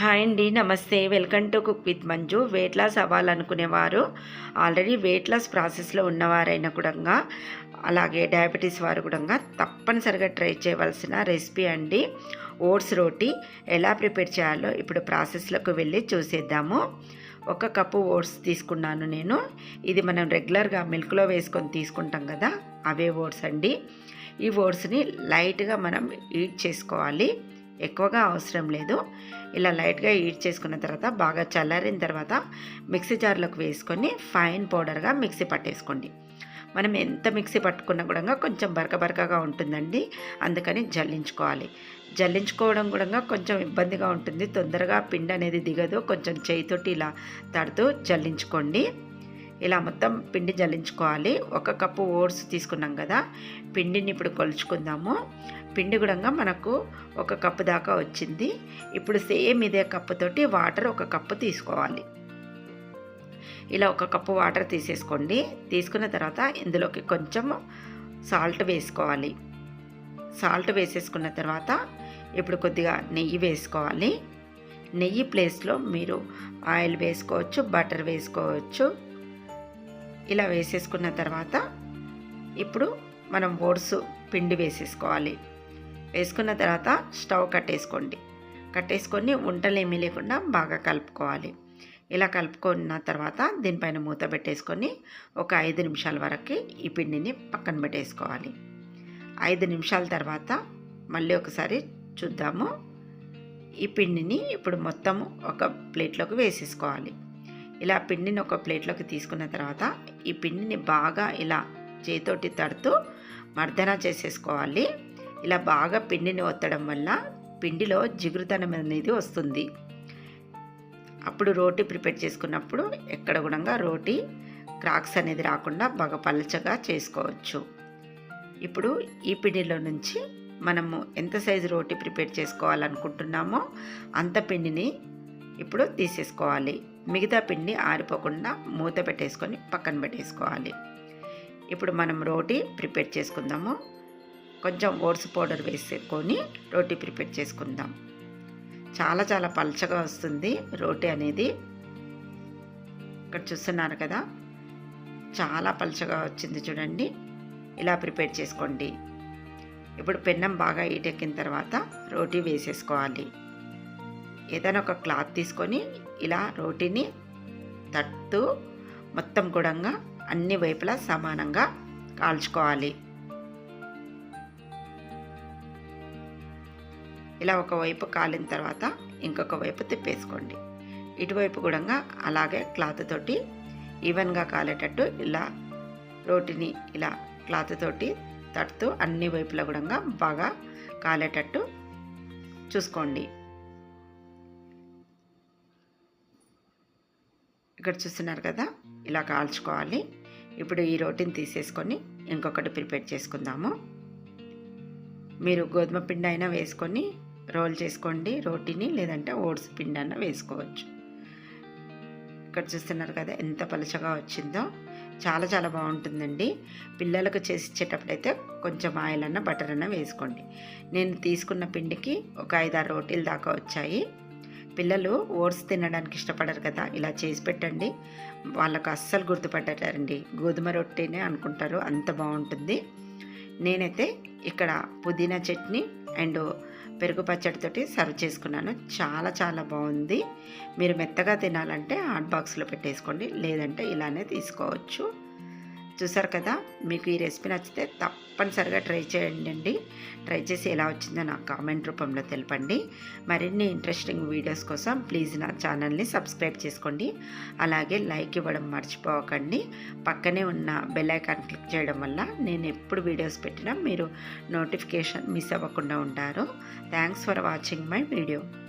Hi అండి నమస్తే. Welcome to cook with Manju. Weight loss అవ్వాలనుకునేవారు. Already weight loss ప్రాసెస్లో ఉన్నవారైనా కూడా అలాగే డయాబెటీస్ వారు కూడా తప్పనిసరిగా ట్రై చేయవలసిన రెసిపీ అండి. ఓట్స్ రోటీ ఎలా ప్రిపేర్ చేయాలో ఇప్పుడు ప్రాసెస్లోకి వెళ్ళి చూసేద్దాము. ఒక కప్పు ఓట్స్ తీసుకున్నాను నేను. ఇది మనం రెగ్యులర్గా మిల్క్లో వేసుకొని తీసుకుంటాం కదా అవే ఓట్స్ అండి. ఈ ఓట్స్ని లైట్గా మనం ఈట్ చేసుకోవాలి. ఎక్కువగా అవసరం లేదు. ఇలా లైట్గా హీట్ చేసుకున్న తర్వాత బాగా చల్లారిన తర్వాత మిక్సీ జార్లోకి వేసుకొని ఫైన్ పౌడర్గా మిక్సీ పట్టేసుకోండి. మనం ఎంత మిక్సీ పట్టుకున్నా కూడా కొంచెం బరక బరకగా ఉంటుందండి. అందుకని జల్లించుకోవాలి. జల్లించుకోవడం కూడా కొంచెం ఇబ్బందిగా ఉంటుంది. తొందరగా పిండి అనేది దిగదు. కొంచెం చేయితోటి ఇలా తడుతూ జల్లించుకోండి. ఇలా మొత్తం పిండి జల్లించుకోవాలి. ఒక కప్పు ఓట్స్ తీసుకున్నాం కదా పిండిని ఇప్పుడు కొలుచుకుందాము. పిండి కూడా మనకు ఒక కప్పు దాకా వచ్చింది. ఇప్పుడు సేమ్ ఇదే కప్పుతోటి వాటర్ ఒక కప్పు తీసుకోవాలి. ఇలా ఒక కప్పు వాటర్ తీసేసుకోండి. తీసుకున్న తర్వాత ఇందులోకి కొంచెం సాల్ట్ వేసుకోవాలి. సాల్ట్ వేసేసుకున్న తర్వాత ఇప్పుడు కొద్దిగా నెయ్యి వేసుకోవాలి. నెయ్యి ప్లేస్లో మీరు ఆయిల్ వేసుకోవచ్చు బటర్ వేసుకోవచ్చు. ఇలా వేసేసుకున్న తర్వాత ఇప్పుడు మనం ఓట్స్ పిండి వేసేసుకోవాలి. వేసుకున్న తర్వాత స్టవ్ కట్టేసుకోండి. కట్టేసుకొని వంటలు ఏమీ లేకుండా బాగా కలుపుకోవాలి. ఇలా కలుపుకున్న తర్వాత దీనిపైన మూత పెట్టేసుకొని ఒక ఐదు నిమిషాల వరకు ఈ పిండిని పక్కన పెట్టేసుకోవాలి. ఐదు నిమిషాల తర్వాత మళ్ళీ ఒకసారి చూద్దాము. ఈ పిండిని ఇప్పుడు మొత్తము ఒక ప్లేట్లోకి వేసేసుకోవాలి. ఇలా పిండిని ఒక ప్లేట్లోకి తీసుకున్న తర్వాత ఈ పిండిని బాగా ఇలా చేతోటి తడుతూ మర్దన చేసేసుకోవాలి. ఇలా బాగా పిండిని ఒత్తడం వల్ల పిండిలో జిగురుతనం అనేది వస్తుంది. అప్పుడు రోటీ ప్రిపేర్ చేసుకున్నప్పుడు ఎక్కడ కూడా రోటీ క్రాక్స్ అనేది రాకుండా బాగా పలచగా చేసుకోవచ్చు. ఇప్పుడు ఈ పిండిలో నుంచి మనము ఎంత సైజు రోటీ ప్రిపేర్ చేసుకోవాలనుకుంటున్నామో అంత పిండిని ఇప్పుడు తీసేసుకోవాలి. మిగతా పిండి ఆరిపోకుండా మూత పెట్టేసుకొని పక్కన పెట్టేసుకోవాలి. ఇప్పుడు మనం రోటీ ప్రిపేర్ చేసుకుందాము. కొంచెం ఓట్స్ పౌడర్ వేసుకొని రోటీ ప్రిపేర్ చేసుకుందాం. చాలా చాలా పలచగా వస్తుంది రోటీ అనేది. ఇక్కడ చూస్తున్నారు కదా? చాలా పలచగా వచ్చింది చూడండి. ఇలా ప్రిపేర్ చేసుకోండి. ఇప్పుడు పెన్నం బాగా ఈటెక్కిన తర్వాత రోటీ వేసేసుకోవాలి. ఏదైనా ఒక క్లాత్ తీసుకొని ఇలా రోటీని తట్టు మొత్తం కూడా అన్ని వైపులా సమానంగా కాల్చుకోవాలి. ఇలా ఒకవైపు కాలిన తర్వాత ఇంకొక వైపు తిప్పేసుకోండి. ఇటువైపు కూడా అలాగే క్లాత్ తోటి ఈవెన్గా కాలేటట్టు ఇలా రోటిని ఇలా క్లాత్ తోటి తడుతూ అన్ని వైపులా కూడా బాగా కాలేటట్టు చూసుకోండి. ఇక్కడ చూస్తున్నారు కదా? ఇలా కాల్చుకోవాలి. ఇప్పుడు ఈ రోటీని తీసేసుకొని ఇంకొకటి ప్రిపేర్ చేసుకుందాము. మీరు గోధుమ పిండి అయినా వేసుకొని రోల్ చేసుకోండి రోటీని లేదంటే ఓట్స్ పిండి అన్న వేసుకోవచ్చు. ఇక్కడ చూస్తున్నారు కదా ఎంత పలుచగా వచ్చిందో. చాలా చాలా బాగుంటుందండి. పిల్లలకు చేసి ఇచ్చేటప్పుడైతే కొంచెం ఆయిల్ అన్న బటర్ అన్న వేసుకోండి. నేను తీసుకున్న పిండికి ఒక ఐదారు రోటీలు దాకా వచ్చాయి. పిల్లలు ఓట్స్ తినడానికి ఇష్టపడరు కదా ఇలా చేసి పెట్టండి. వాళ్ళకు అస్సలు గుర్తుపట్టారండి గోధుమ రొట్టెనే అనుకుంటారు అంత బాగుంటుంది. నేనైతే ఇక్కడ పుదీనా చట్నీ అండ్ పెరుగు పచ్చడితోటి సర్వ్ చేసుకున్నాను. చాలా చాలా బాగుంది. మీరు మెత్తగా తినాలంటే హాట్ బాక్స్లో పెట్టేసుకోండి లేదంటే ఇలానే తీసుకోవచ్చు. చూసారు కదా మీకు ఈ రెసిపీ నచ్చితే తప్పనిసరిగా ట్రై చేయండి ట్రై చేసి ఎలా వచ్చిందో నాకు కామెంట్ రూపంలో తెలపండి. మరిన్ని ఇంట్రెస్టింగ్ వీడియోస్ కోసం ప్లీజ్ నా ఛానల్ని సబ్స్క్రైబ్ చేసుకోండి. అలాగే లైక్ ఇవ్వడం మర్చిపోకండి. పక్కనే ఉన్న బెల్ ఐకాన్ క్లిక్ చేయడం వల్ల నేను ఎప్పుడు వీడియోస్ పెట్టినా మీరు నోటిఫికేషన్ మిస్ అవ్వకుండా ఉంటారు. Thanks for watching my video.